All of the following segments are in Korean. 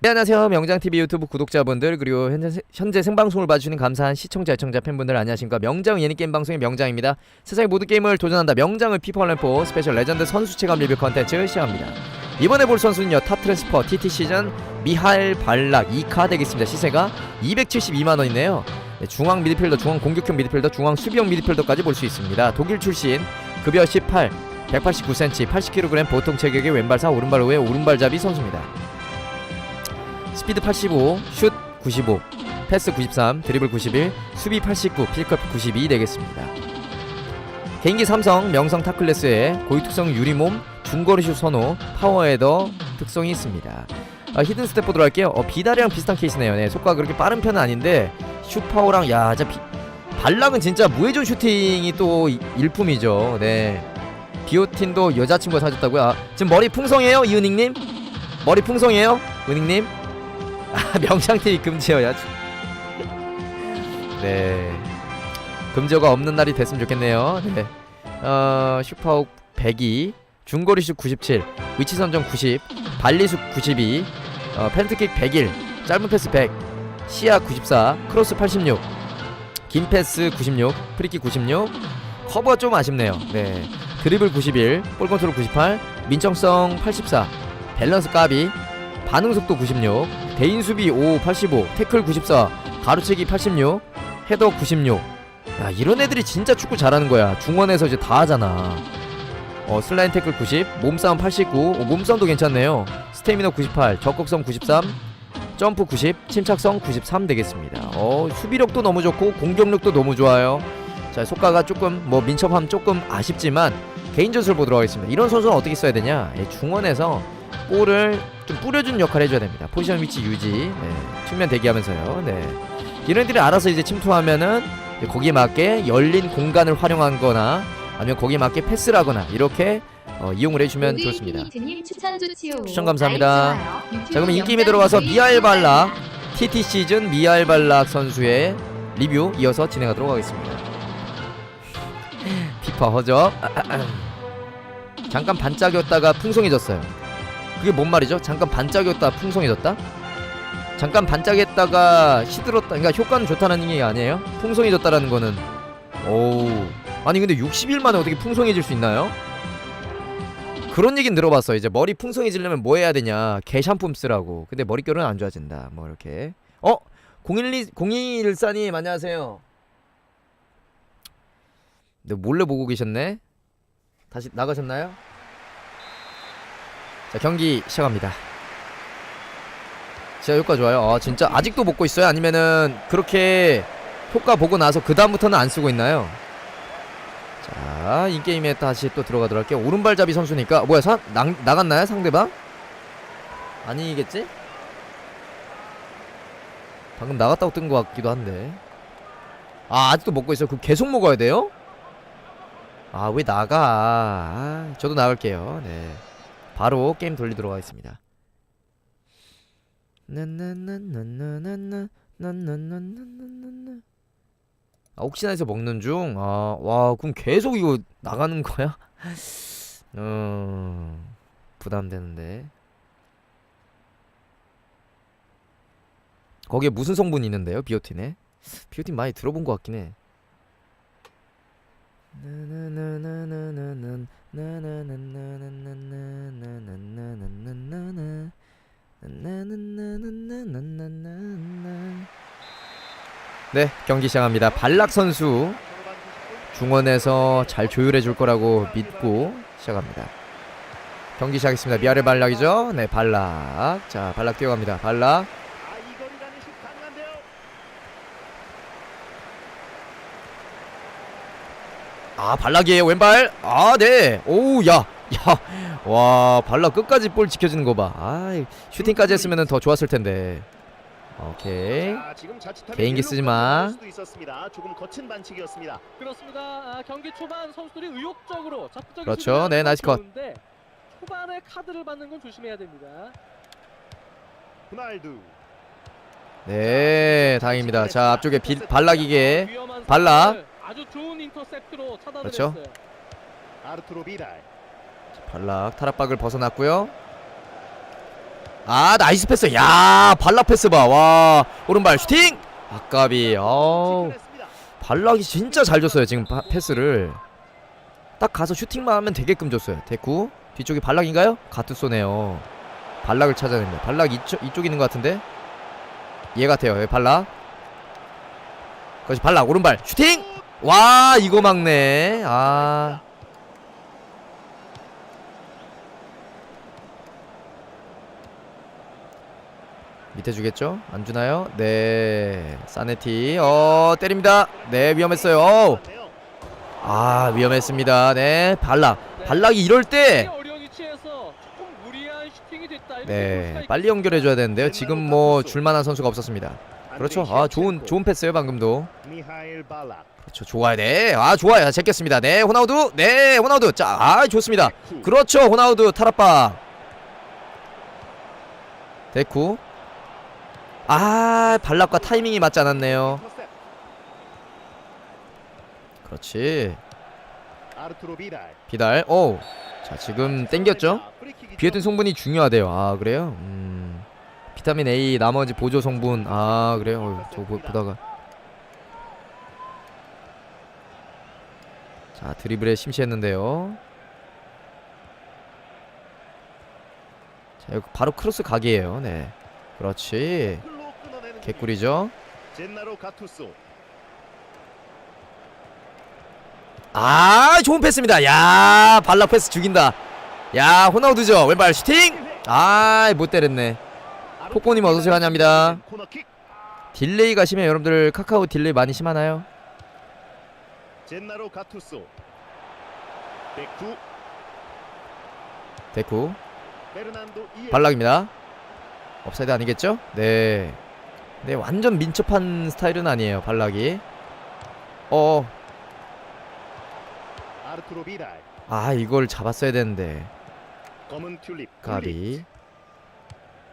네 안녕하세요. 명장TV 유튜브 구독자분들 그리고 현재, 현재 생방송을 봐주시는 감사한 시청자 애청자 팬분들 안녕하십니까? 명장 예능게임 방송의 명장입니다. 세상의 모든 게임을 도전한다. 명장을 피퍼랜포 스페셜 레전드 선수 체감 리뷰 컨텐츠 시작합니다. 이번에 볼 선수는요 탑 트랜스퍼 TT 시즌 미하엘 발락 2카 되겠습니다. 시세가 272만원이네요. 네, 중앙 미드필더 중앙 공격형 미드필더 중앙 수비형 미드필더까지 볼 수 있습니다. 독일 출신 급여 18 189cm 80kg 보통 체격의 왼발 사 오른발 후에 오른발잡이 선수입니다 스피드 85, 슛 95, 패스 93, 드리블 91, 수비 89, 필컷 92 되겠습니다. 개인기 삼성, 명성 타클래스의 고유 특성 유리몸, 중거리 슛 선호, 파워헤더 특성이 있습니다. 아, 히든 스텝 보도록 할게요. 어, 비다리랑 비슷한 케이스네요. 네, 속도가 그렇게 빠른 편은 아닌데 슛 파워랑 야, 진짜 비, 발락은 진짜 무회전 슈팅이 또 이- 일품이죠. 네. 비오틴도 여자친구가 사줬다고요? 아, 지금 머리 풍성해요, 이은익님? 머리 풍성해요, 은익님? 아, 명창TV 금지어야. 네. 금지어가 없는 날이 됐으면 좋겠네요. 네. 어, 슈퍼옥 102, 중거리 슛 97, 위치 선정 90, 발리슛 92, 어, 펜트킥 101, 짧은 패스 100, 시야 94, 크로스 86, 긴 패스 96, 프리킥 96, 커버가 좀 아쉽네요. 네. 드리블 91, 볼 컨트롤 98, 민첩성 84, 밸런스 까비, 반응 속도 96, 대인 수비 5 85, 태클 94, 가로채기 86, 헤더 96. 야, 이런 애들이 진짜 축구 잘하는 거야. 중원에서 이제 다 하잖아. 어, 슬라인 태클 90, 몸싸움 89, 어, 몸싸움도 괜찮네요. 스태미너 98, 적극성 93, 점프 90, 침착성 93 되겠습니다. 어, 수비력도 너무 좋고 공격력도 너무 좋아요. 자, 속가가 조금 뭐 민첩함 조금 아쉽지만 개인 전술 보도록 하겠습니다. 이런 선수는 어떻게 써야 되냐? 예, 중원에서 볼을 좀 뿌려주는 역할을 해줘야 됩니다. 포지션 위치 유지, 네, 측면 대기하면서요. 네. 이런 애들이 알아서 이제 침투하면은 이제 거기에 맞게 열린 공간을 활용한 거나 아니면 거기에 맞게 패스를 하거나 이렇게 어, 이용을 해주면 좋습니다. 추천 감사합니다. 자 그럼 영상 미하엘 제일 발락. TT 시즌 미하엘 발락 선수의 리뷰 이어서 진행하도록 하겠습니다. 피파 허접 잠깐 반짝였다가 풍성해졌어요. 그게 뭔 말이죠? 잠깐 반짝였다 풍성해졌다? 잠깐 반짝였다가 시들었다. 그러니까 효과는 좋다는 얘기 아니에요? 풍성해졌다라는 거는 오우 아니 근데 60일 만에 어떻게 풍성해질 수 있나요? 그런 얘긴 들어봤어. 이제 머리 풍성해지려면 뭐 해야 되냐? 개 샴푸 쓰라고. 근데 머릿결은 안 좋아진다. 뭐 이렇게. 어? 012 0214님 안녕하세요. 네, 몰래 보고 계셨네. 다시 나가셨나요? 자, 경기 시작합니다. 진짜 효과 좋아요. 아, 진짜 아직도 먹고 있어요? 아니면은 그렇게 효과 보고 나서 그 다음부터는 안 쓰고 있나요? 자, 인게임에 다시 또 들어가도록 할게요. 오른발잡이 선수니까 뭐야, 사, 나, 나갔나요? 상대방? 아니겠지? 방금 나갔다고 뜬 것 같기도 한데. 아, 아직도 먹고 있어요. 그 계속 먹어야 돼요? 아, 왜 나가? 아, 저도 나갈게요. 네. 바로 게임 돌리도록 하겠습니다. 아, 혹시나 해서 먹는 중? 아, 와, 그럼 계속 이거 나가는 거야? 어, 부담되는데. 거기에 무슨 성분이 있는데요? 비오틴에? 비오틴 많이 들어본 것 같긴 해. 네, 경기 시작합니다. 발락 선수 중원에서 잘 조율해 줄 거라고 믿고 시작합니다. 경기 시작했습니다. 미아르 발락이죠? 네, 발락. 자, 발락 뛰어갑니다. 발락. 아, 발락이에요. 왼발. 아, 네. 오, 야. 야. 와, 발락 끝까지 볼 지켜주는 거 봐. 아, 슈팅까지 했으면 더 좋았을 텐데. 오케이. 개인기 쓰지 마. 조금 거친 반칙이었습니다. 그렇습니다. 아, 경기 초반 선수들이 의욕적으로 적극적인 그렇죠. 네, 건 나이스 컷. 좋은데 초반에 카드를 받는 건 조심해야 됩니다. 호날두. 네, 다행입니다. 자, 앞쪽에 비, 발락이게. 위험한 발락. 아주 좋은 인터셉트로 차단을 그렇죠. 했어요. 아르투로 비달. 발락 타락박을 벗어났고요. 아 나이스 패스. 야 발락 패스 봐와 오른발 슈팅. 아까비 어우. 발락이 진짜 잘 줬어요 지금 파- 패스를. 딱 가서 슈팅만 하면 되게끔 줬어요. 데쿠. 뒤쪽이 발락인가요? 가투소네요. 발락을 찾아냅니다. 발락 이쪽, 이쪽 있는 것 같은데? 얘 같아요 얘 발락. 그렇지 발락. 오른발 슈팅. 와 이거 막네. 아 밑에 주겠죠? 안 주나요? 네. 사네티. 어 때립니다. 네 위험했어요. 어우. 아 위험했습니다. 네 발락. 네. 발락이 이럴 때네 수가 빨리 연결해 줘야 되는데요. 지금 뭐 줄만한 선수가 없었습니다. 그렇죠? 아 좋은 좋은 패스예요 방금도. 그렇죠. 좋아요. 네아 좋아요. 제꼈습니다. 네 호나우두. 네 호나우두. 자 아 좋습니다. 데쿠. 그렇죠. 호나우두 타락방 데쿠 아 발락과 타이밍이 맞지 않았네요. 그렇지 비달. 오자 지금 땡겼죠. 비에든 성분이 중요하대요. 아 그래요? 음 비타민 A 나머지 보조 성분 아 그래요? 어휴, 저 보, 보다가 자 드리블에 심시했는데요. 자 여기 바로 크로스 각이에요. 네 그렇지 개꿀이죠. 아 좋은 패스입니다. 야 발락 패스 죽인다. 야 호나우두죠 왼발 슈팅 아못 때렸네. 폭포님 어서 오세요, 환영합니다. 코너킥. 딜레이가 심해 여러분들 카카오 딜레이 많이 심하나요? 젠나로 가투소. 데쿠. 데쿠. 발락입니다 업사이드 아니겠죠? 네. 네 완전 민첩한 스타일은 아니에요 발락이. 어. 아 이걸 잡았어야 되는데. 가비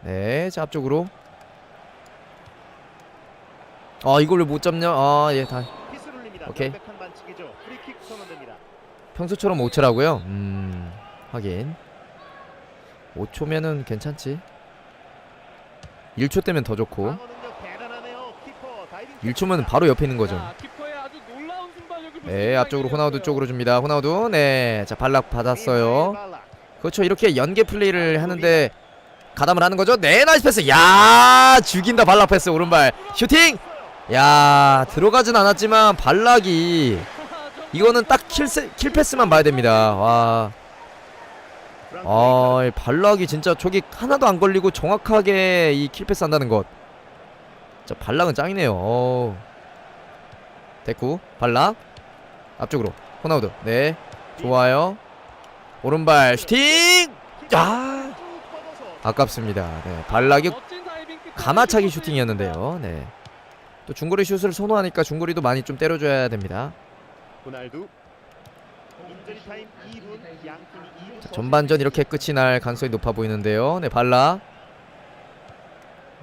네, 자 앞쪽으로. 아 이걸 왜 못 잡냐? 아 예다. 피스 룰립니다. 오케이. 평소처럼 5초라고요? 음 하긴 5초면은 괜찮지. 1초 때면 더 좋고 1초면 바로 옆에 있는 거죠. 자, 네 앞쪽으로 호나우두. 쪽으로 줍니다. 호나우두. 네 자 발락 받았어요. 그렇죠. 이렇게 연계 플레이를 하는데 가담을 하는 거죠. 네 나이스 패스. 야 죽인다. 발락 패스. 오른발 슈팅. 야 들어가진 않았지만 발락이 이거는 딱 킬세, 킬 패스만 봐야 됩니다. 와. 아, 이 발락이 진짜 저기 하나도 안 걸리고 정확하게 이 킬패스 한다는 것. 진짜 발락은 짱이네요. 어우. 데쿠, 발락. 앞쪽으로. 호나우드. 네. 좋아요. 오른발 슈팅! 아, 아깝습니다. 네. 발락이 가마차기 슈팅이었는데요. 네. 또 중거리 슛을 선호하니까 중거리도 많이 좀 때려줘야 됩니다. 호날두. 인저리 타임 2분. 양팀이 2분. 자, 전반전 이렇게 끝이 날 가능성이 높아 보이는데요. 네, 발락.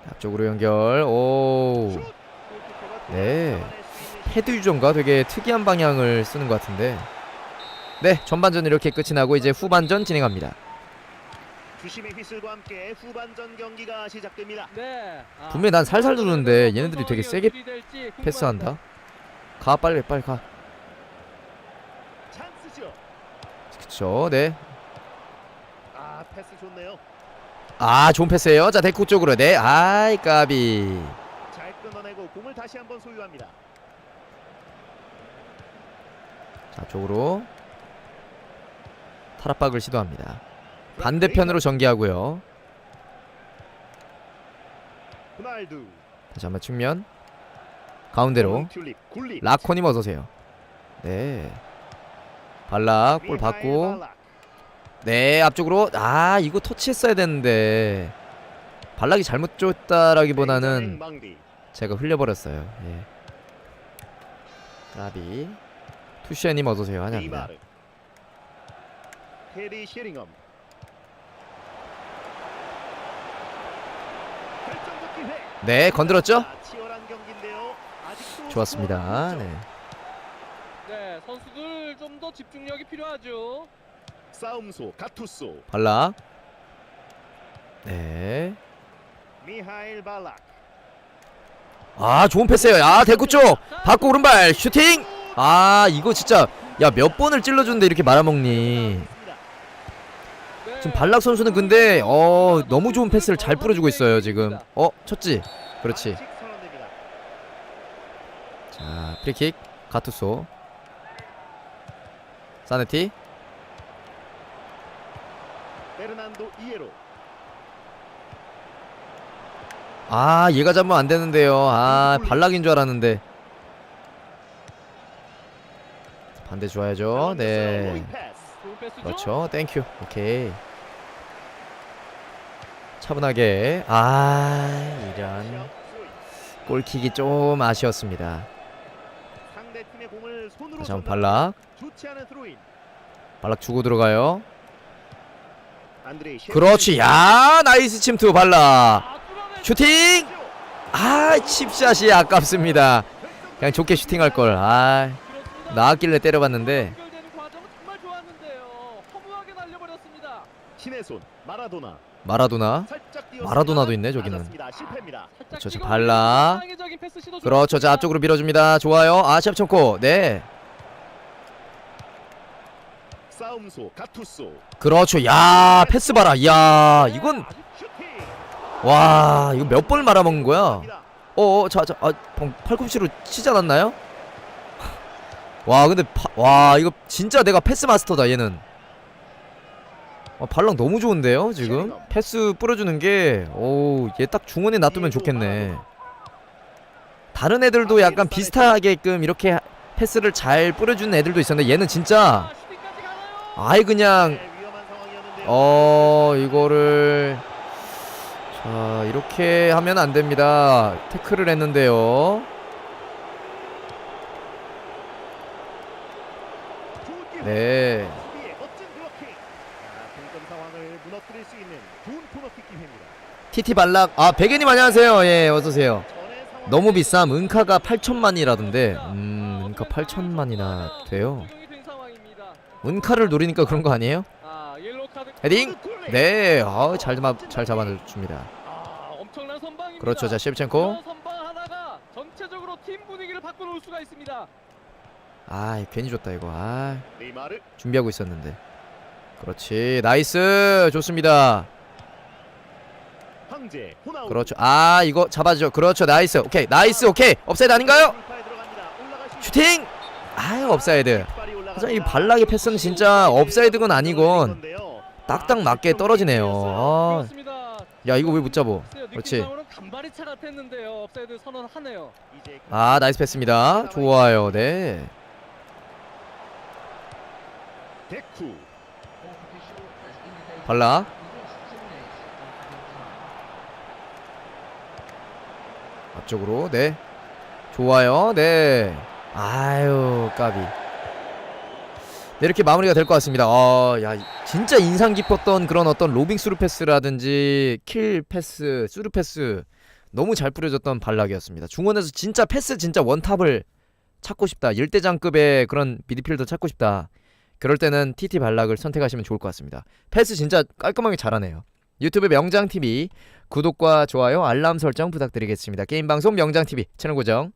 앞쪽으로 연결. 오. 네. 헤드 유전과 되게 특이한 방향을 쓰는 것 같은데 네 전반전 이렇게 끝이 나고 이제 후반전 진행합니다 주심의 휘슬과 함께 후반전 경기가 시작됩니다. 네. 아, 분명히 난 살살 누르는데 얘네들이 되게 세게. 패스한다 가 빨리 빨리 가. 그쵸 네아 아 패스 좋네요. 좋은 패스예요. 자 데쿠 쪽으로. 네 아이 까비. 잘 끊어내고 공을 다시 한번 소유합니다. 자 쪽으로. 타락박을 시도합니다. 반대편으로 전개하고요. 다시 한번 측면. 가운데로. 라코님 어서오세요. 네. 발락 볼 받고. 네 앞쪽으로. 아 이거 터치했어야 되는데. 발락이 잘못 줬다라기보다는. 제가 흘려버렸어요. 예. 까비. 투시아님 어서오세요. 환영합니다. 네 건드렸죠? 아, 좋았습니다. 네. 네, 선수들 좀 더 집중력이 필요하죠. 싸움소 가투소 발락 네. 미하일 발락. 아 좋은 패스예요. 아 대구 쪽 받고 오른발 슈팅. 아 이거 진짜 야 몇 번을 찔러주는데 이렇게 말아먹니? 네. 지금 발락 선수는 근데 어 너무 좋은 패스를 잘 뿌려주고 있어요 지금. 어 쳤지. 그렇지. 자 프리킥 가투소. 사네티. 베르난도 이에로. 아 얘가 잡으면 안 되는데요. 아 발락인 줄 알았는데. 반대 좋아야죠. 네. 그렇죠. 땡큐. 오케이. 차분하게. 아 이런. 골킥이 좀 아쉬웠습니다. 다시 한번 발락. 발락 주고 들어가요. 그렇지. 야 나이스 침투. 아, 뚫어내죠. 슈팅. 아 칩샷이 아깝습니다. 그냥 좋게 슈팅할 걸. 아. 나왔길래 때려봤는데. 마라도나. 마라도나도 있네, 저기는. 살짝 그렇죠, 발라. 그렇죠. 자. 앞쪽으로 밀어줍니다. 좋아요. 아 셰프천코. 네. 싸움소 가투소. 그렇죠. 야 패스 봐라. 야 이건. 와 이거 몇 번을 말아먹는 거야? 어어 자자 아 방- 팔꿈치로 치지 않았나요? 와 근데 파, 와 이거 진짜 내가 패스 마스터다 얘는. 아, 발랑 너무 좋은데요 지금 패스 뿌려주는 게오얘 딱 중원에 놔두면 좋겠네. 다른 애들도 약간 비슷하게끔 이렇게 하- 패스를 잘 뿌려주는 애들도 있었는데 얘는 진짜 아? 아예 그냥. 어 이거를 자 이렇게 하면 안 됩니다 태클을 했는데요. 네. TT 발락 아 백예님 안녕하세요 예 어서오세요 너무 비쌈 은카가 8천만이라던데 음 은카 8천만이나 돼요 은카를 노리니까 그런 거 아니에요? 아, 옐로우 카드. 헤딩 네 아잘 잘 잡아줍니다 아. 그렇죠 자 셰프첸코. 아 괜히 줬다 이거 아 준비하고 있었는데 그렇지 나이스 좋습니다 그렇죠. 아 이거 잡아줘. 그렇죠. 나이스. 오케이. 나이스. 오케이. 업사이드 아닌가요? 슈팅. 아유 업사이드. 하지만 이 발락의 패스는 진짜 업사이드건 아니건 딱딱 맞게 떨어지네요. 아. 야 이거 왜 못 잡어? 그렇지. 아 나이스 패스입니다. 좋아요. 네. 발락. 앞쪽으로. 네. 좋아요. 네. 아유 까비. 네, 이렇게 마무리가 될 것 같습니다. 어, 야, 진짜 인상 깊었던 그런 어떤 로빙 스루 패스라든지 킬 패스, 스루 패스 너무 잘 뿌려졌던 발락이었습니다. 중원에서 진짜 패스 진짜 원탑을 찾고 싶다. 일대장급의 그런 미드필더 찾고 싶다. 그럴 때는 TT 발락을 선택하시면 좋을 것 같습니다. 패스 진짜 깔끔하게 잘하네요. 유튜브 명장TV 구독과 좋아요, 알람 설정 부탁드리겠습니다. 게임 방송 명장TV 채널 고정